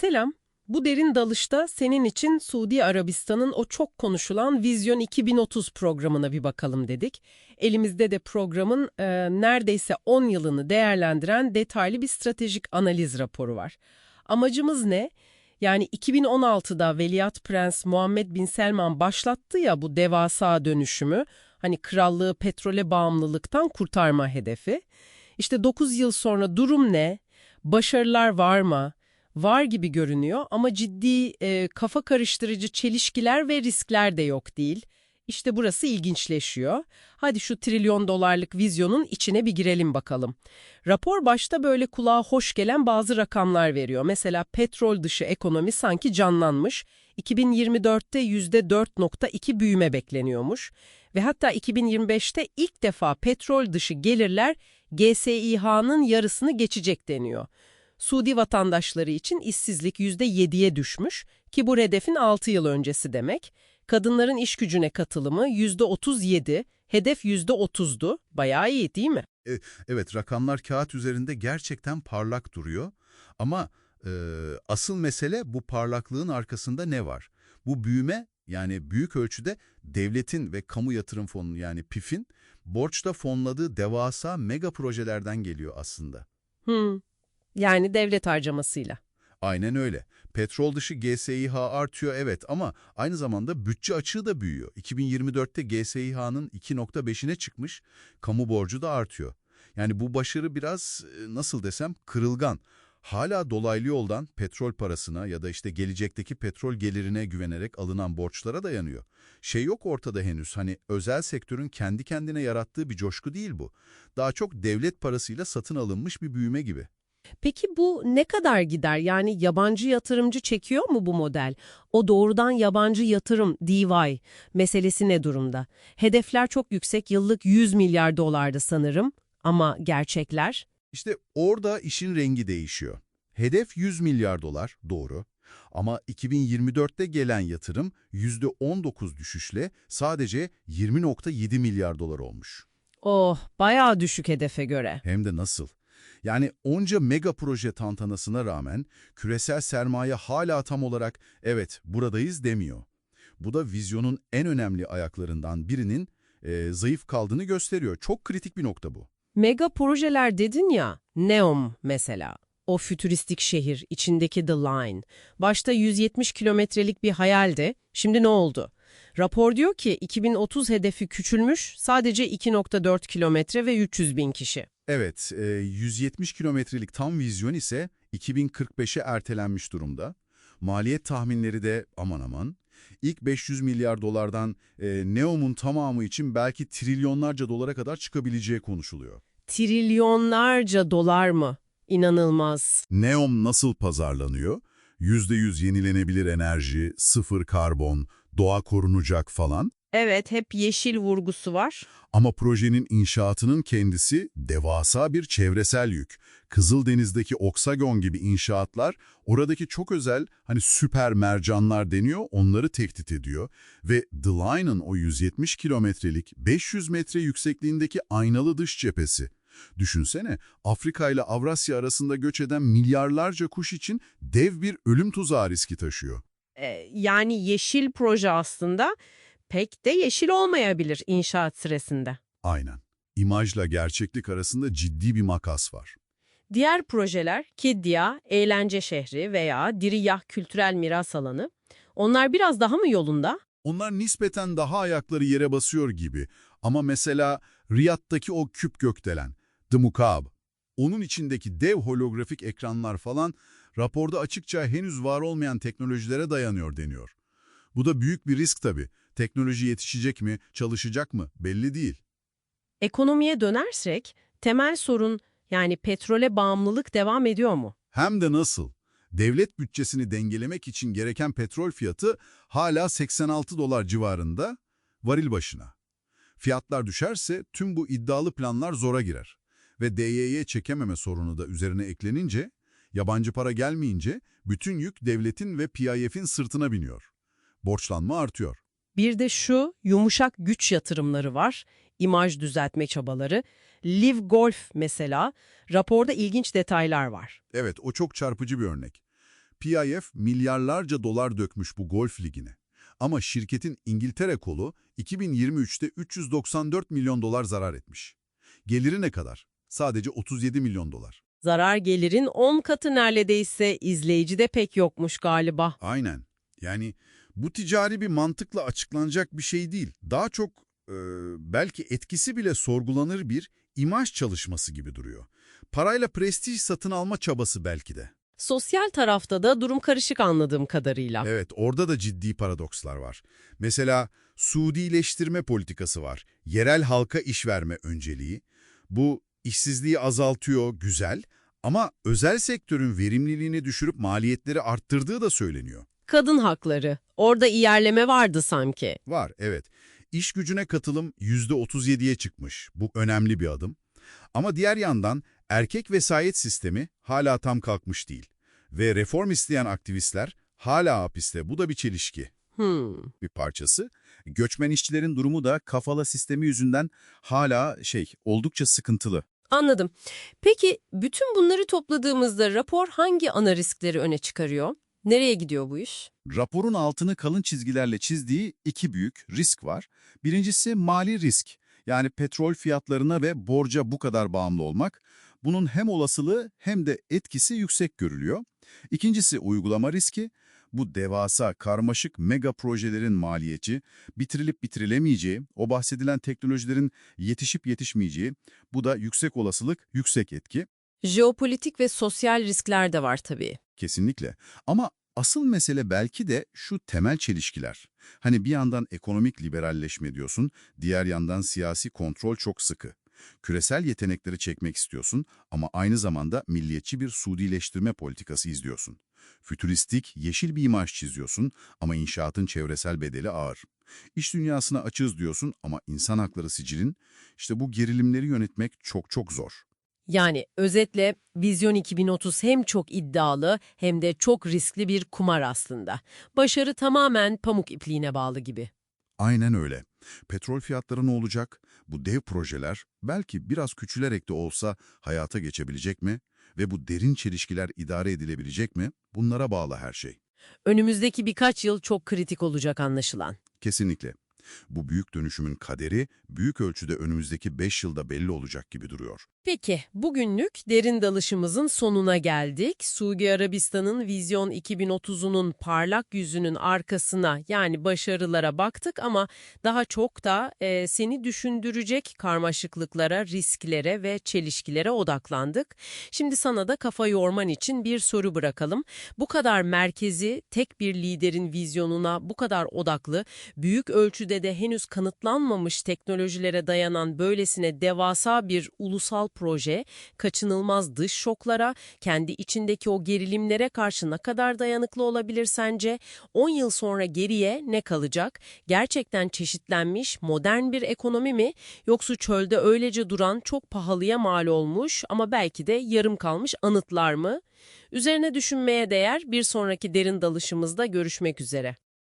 Selam. Bu derin dalışta senin için Suudi Arabistan'ın o çok konuşulan Vizyon 2030 programına bir bakalım dedik. Elimizde de programın e, neredeyse 10 yılını değerlendiren detaylı bir stratejik analiz raporu var. Amacımız ne? Yani 2016'da Veliaht Prens Muhammed Bin Selman başlattı ya bu devasa dönüşümü, hani krallığı petrole bağımlılıktan kurtarma hedefi. İşte 9 yıl sonra durum ne? Başarılar var mı? Var gibi görünüyor ama ciddi e, kafa karıştırıcı çelişkiler ve riskler de yok değil. İşte burası ilginçleşiyor. Hadi şu trilyon dolarlık vizyonun içine bir girelim bakalım. Rapor başta böyle kulağa hoş gelen bazı rakamlar veriyor. Mesela petrol dışı ekonomi sanki canlanmış. 2024'te %4.2 büyüme bekleniyormuş. Ve hatta 2025'te ilk defa petrol dışı gelirler GSİH'nın yarısını geçecek deniyor. Suudi vatandaşları için işsizlik %7'ye düşmüş ki bu hedefin 6 yıl öncesi demek. Kadınların iş gücüne katılımı %37, hedef %30'du. Bayağı iyi değil mi? E, evet, rakamlar kağıt üzerinde gerçekten parlak duruyor. Ama e, asıl mesele bu parlaklığın arkasında ne var? Bu büyüme yani büyük ölçüde devletin ve kamu yatırım fonu yani PIF'in borçta fonladığı devasa mega projelerden geliyor aslında. Hmm. Yani devlet harcamasıyla. Aynen öyle. Petrol dışı GSİH artıyor evet ama aynı zamanda bütçe açığı da büyüyor. 2024'te GSİH'nın 2.5'ine çıkmış, kamu borcu da artıyor. Yani bu başarı biraz e, nasıl desem kırılgan. Hala dolaylı yoldan petrol parasına ya da işte gelecekteki petrol gelirine güvenerek alınan borçlara dayanıyor. Şey yok ortada henüz hani özel sektörün kendi kendine yarattığı bir coşku değil bu. Daha çok devlet parasıyla satın alınmış bir büyüme gibi. Peki bu ne kadar gider? Yani yabancı yatırımcı çekiyor mu bu model? O doğrudan yabancı yatırım, DY, meselesi ne durumda? Hedefler çok yüksek, yıllık 100 milyar dolardı sanırım. Ama gerçekler? İşte orada işin rengi değişiyor. Hedef 100 milyar dolar, doğru. Ama 2024'te gelen yatırım %19 düşüşle sadece 20.7 milyar dolar olmuş. Oh, bayağı düşük hedefe göre. Hem de nasıl? Yani onca mega proje tantanasına rağmen küresel sermaye hala tam olarak evet buradayız demiyor. Bu da vizyonun en önemli ayaklarından birinin e, zayıf kaldığını gösteriyor. Çok kritik bir nokta bu. Mega projeler dedin ya, Neom mesela. O fütüristik şehir, içindeki The Line. Başta 170 kilometrelik bir hayaldi, şimdi ne oldu? Rapor diyor ki 2030 hedefi küçülmüş, sadece 2.4 kilometre ve 300 bin kişi. Evet, 170 kilometrelik tam vizyon ise 2045'e ertelenmiş durumda. Maliyet tahminleri de aman aman. İlk 500 milyar dolardan e, Neom'un tamamı için belki trilyonlarca dolara kadar çıkabileceği konuşuluyor. Trilyonlarca dolar mı? İnanılmaz. Neom nasıl pazarlanıyor? %100 yenilenebilir enerji, sıfır karbon, doğa korunacak falan. Evet, hep yeşil vurgusu var. Ama projenin inşaatının kendisi devasa bir çevresel yük. Kızıldeniz'deki Oksagon gibi inşaatlar oradaki çok özel hani süper mercanlar deniyor onları tehdit ediyor. Ve The Line'ın o 170 kilometrelik 500 metre yüksekliğindeki aynalı dış cephesi. Düşünsene Afrika ile Avrasya arasında göç eden milyarlarca kuş için dev bir ölüm tuzağı riski taşıyor. Ee, yani yeşil proje aslında pek de yeşil olmayabilir inşaat sırasında. Aynen. İmajla gerçeklik arasında ciddi bir makas var. Diğer projeler Kidya, Eğlence Şehri veya Diriyah Kültürel Miras Alanı. Onlar biraz daha mı yolunda? Onlar nispeten daha ayakları yere basıyor gibi. Ama mesela Riyad'daki o küp gökdelen, The Mukab, onun içindeki dev holografik ekranlar falan raporda açıkça henüz var olmayan teknolojilere dayanıyor deniyor. Bu da büyük bir risk tabii. Teknoloji yetişecek mi, çalışacak mı belli değil. Ekonomiye dönersek temel sorun yani petrole bağımlılık devam ediyor mu? Hem de nasıl? Devlet bütçesini dengelemek için gereken petrol fiyatı hala 86 dolar civarında varil başına. Fiyatlar düşerse tüm bu iddialı planlar zora girer. Ve DYY çekememe sorunu da üzerine eklenince, yabancı para gelmeyince bütün yük devletin ve PIF'in sırtına biniyor. Borçlanma artıyor. Bir de şu yumuşak güç yatırımları var, imaj düzeltme çabaları. Live Golf mesela, raporda ilginç detaylar var. Evet, o çok çarpıcı bir örnek. PIF milyarlarca dolar dökmüş bu golf ligine. Ama şirketin İngiltere kolu 2023'te 394 milyon dolar zarar etmiş. Geliri ne kadar? Sadece 37 milyon dolar. Zarar gelirin 10 katı neredeyse izleyici de pek yokmuş galiba. Aynen. Yani bu ticari bir mantıkla açıklanacak bir şey değil. Daha çok e, belki etkisi bile sorgulanır bir imaj çalışması gibi duruyor. Parayla prestij satın alma çabası belki de. Sosyal tarafta da durum karışık anladığım kadarıyla. Evet, orada da ciddi paradokslar var. Mesela Suudileştirme politikası var. Yerel halka iş verme önceliği. Bu işsizliği azaltıyor, güzel. Ama özel sektörün verimliliğini düşürüp maliyetleri arttırdığı da söyleniyor. Kadın hakları. Orada ilerleme vardı sanki. Var, evet. İş gücüne katılım %37'ye çıkmış. Bu önemli bir adım. Ama diğer yandan erkek vesayet sistemi hala tam kalkmış değil. Ve reform isteyen aktivistler hala hapiste. Bu da bir çelişki. Hmm. bir parçası. Göçmen işçilerin durumu da kafala sistemi yüzünden hala şey oldukça sıkıntılı. Anladım. Peki bütün bunları topladığımızda rapor hangi ana riskleri öne çıkarıyor? Nereye gidiyor bu iş? Raporun altını kalın çizgilerle çizdiği iki büyük risk var. Birincisi mali risk. Yani petrol fiyatlarına ve borca bu kadar bağımlı olmak. Bunun hem olasılığı hem de etkisi yüksek görülüyor. İkincisi uygulama riski. Bu devasa, karmaşık mega projelerin maliyeti, bitirilip bitirilemeyeceği, o bahsedilen teknolojilerin yetişip yetişmeyeceği, bu da yüksek olasılık, yüksek etki. Jeopolitik ve sosyal riskler de var tabii. Kesinlikle. Ama asıl mesele belki de şu temel çelişkiler. Hani bir yandan ekonomik liberalleşme diyorsun, diğer yandan siyasi kontrol çok sıkı. Küresel yetenekleri çekmek istiyorsun ama aynı zamanda milliyetçi bir Suudileştirme politikası izliyorsun. Fütüristik, yeşil bir imaj çiziyorsun ama inşaatın çevresel bedeli ağır. İş dünyasına açığız diyorsun ama insan hakları sicilin, işte bu gerilimleri yönetmek çok çok zor. Yani özetle Vizyon 2030 hem çok iddialı hem de çok riskli bir kumar aslında. Başarı tamamen pamuk ipliğine bağlı gibi. Aynen öyle. Petrol fiyatları ne olacak? Bu dev projeler belki biraz küçülerek de olsa hayata geçebilecek mi? Ve bu derin çelişkiler idare edilebilecek mi? Bunlara bağlı her şey. Önümüzdeki birkaç yıl çok kritik olacak anlaşılan. Kesinlikle. Bu büyük dönüşümün kaderi büyük ölçüde önümüzdeki 5 yılda belli olacak gibi duruyor. Peki, bugünlük derin dalışımızın sonuna geldik. Suudi Arabistan'ın Vizyon 2030'unun parlak yüzünün arkasına yani başarılara baktık ama daha çok da e, seni düşündürecek karmaşıklıklara, risklere ve çelişkilere odaklandık. Şimdi sana da kafa yorman için bir soru bırakalım. Bu kadar merkezi tek bir liderin vizyonuna bu kadar odaklı, büyük ölçüde de henüz kanıtlanmamış teknolojilere dayanan böylesine devasa bir ulusal proje, kaçınılmaz dış şoklara, kendi içindeki o gerilimlere karşı ne kadar dayanıklı olabilir sence? 10 yıl sonra geriye ne kalacak? Gerçekten çeşitlenmiş, modern bir ekonomi mi? Yoksa çölde öylece duran, çok pahalıya mal olmuş ama belki de yarım kalmış anıtlar mı? Üzerine düşünmeye değer bir sonraki derin dalışımızda görüşmek üzere.